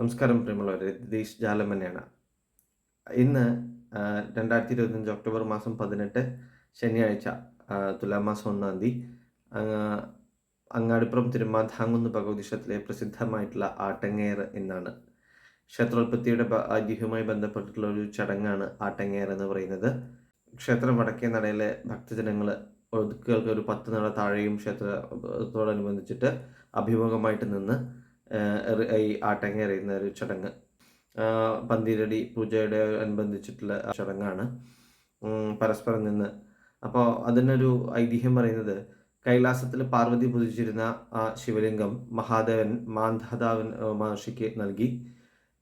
നമസ്കാരം പ്രിയമുള്ളവരെ രതീഷ് ജാലമനയാണ് ഇന്ന് രണ്ടായിരത്തി ഇരുപത്തഞ്ച് ഒക്ടോബർ മാസം പതിനെട്ട് ശനിയാഴ്ച തുലാമാസം ഒന്നാം തീയതി. അങ്ങാടിപ്പുറം തിരുമാധാങ്കുന്ന് ഭഗവതി ക്ഷേത്രത്തിലെ പ്രസിദ്ധമായിട്ടുള്ള ആട്ടങ്ങേർ എന്നാണ്. ക്ഷേത്രോത്പത്തിയുടെ ഐതിഹ്യവുമായി ബന്ധപ്പെട്ടിട്ടുള്ള ഒരു ചടങ്ങാണ് ആട്ടങ്ങേർ എന്ന് പറയുന്നത്. ക്ഷേത്രം വടക്കേ നടയിലെ ഭക്തജനങ്ങൾ ഒതുക്കുകൾക്ക് ഒരു പത്ത് നട താഴെയും ക്ഷേത്രത്തോടനുബന്ധിച്ചിട്ട് അഭിമുഖമായിട്ട് നിന്ന് ഈ ആട്ടങ്ങ എറിയുന്ന ഒരു ചടങ്ങ്. പന്തിരടി പൂജയുടെ അനുബന്ധിച്ചിട്ടുള്ള ചടങ്ങാണ്. പരസ്പരം നിന്ന്. അപ്പോൾ അതിനൊരു ഐതിഹ്യം പറയുന്നത് കൈലാസത്തിൽ പാർവതി പൂജിച്ചിരുന്ന ആ ശിവലിംഗം മഹാദേവൻ മാന്ധാതാവൻ മഹർഷിക്ക് നൽകി.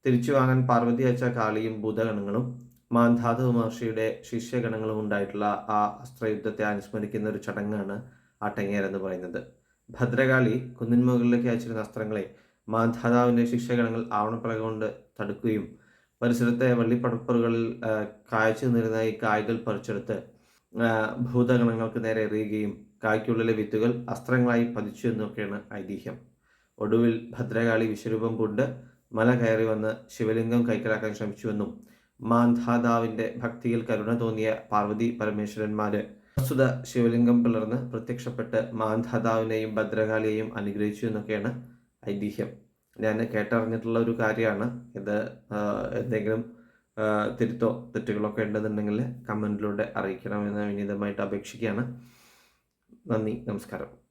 തിരിച്ചു വാങ്ങാൻ പാർവതി അയച്ച കാളിയും ഭൂതഗണങ്ങളും മാന്ധാത മഹർഷിയുടെ ശിഷ്യഗണങ്ങളും ഉണ്ടായിട്ടുള്ള ആ അസ്ത്രയുദ്ധത്തെ അനുസ്മരിക്കുന്ന ഒരു ചടങ്ങാണ് ആട്ടങ്ങേർ എന്ന് പറയുന്നത്. ഭദ്രകാളി കുന്നിൻ മുകളിലേക്ക് അയച്ചിരുന്ന അസ്ത്രങ്ങളെ മാധാതാവിന്റെ ശിക്ഷകണങ്ങൾ ആവണപ്പലക കൊണ്ട് തടുക്കുകയും പരിസരത്തെ വള്ളിപ്പടപ്പുകളിൽ കായച്ചു കായ്ച്ചു നിന്നിരുന്ന ഈ കായ്കൾ പറിച്ചെടുത്ത് ഭൂതഗണങ്ങൾക്ക് നേരെ എറിയുകയും കായ്ക്കുള്ളിലെ വിത്തുകൾ അസ്ത്രങ്ങളായി പതിച്ചു എന്നൊക്കെയാണ് ഐതിഹ്യം. ഒടുവിൽ ഭദ്രകാളി വിശ്വരൂപം കൊണ്ട് മല കയറി വന്ന് ശിവലിംഗം കൈക്കലാക്കാൻ ശ്രമിച്ചുവെന്നും മാന്ധാതാവിന്റെ ഭക്തിയിൽ കരുണ തോന്നിയ പാർവതി പരമേശ്വരന്മാര് പ്രസ്തുത ശിവലിംഗം പിളർന്ന് പ്രത്യക്ഷപ്പെട്ട് മാന്ധാതാവിനെയും ഭദ്രകാളിയെയും അനുഗ്രഹിച്ചു എന്നൊക്കെയാണ് ഐതിഹ്യം. ഞാൻ കേട്ടറിഞ്ഞിട്ടുള്ള ഒരു കാര്യമാണ്. ഇത് എന്തെങ്കിലും തിരുത്തോ തെറ്റുകളോ ഒക്കെ ഉണ്ടെന്നുണ്ടെങ്കിൽ കമന്റിലൂടെ അറിയിക്കണമെന്ന് വിനീതമായിട്ട് അപേക്ഷിക്കുകയാണ്. നന്ദി നമസ്കാരം.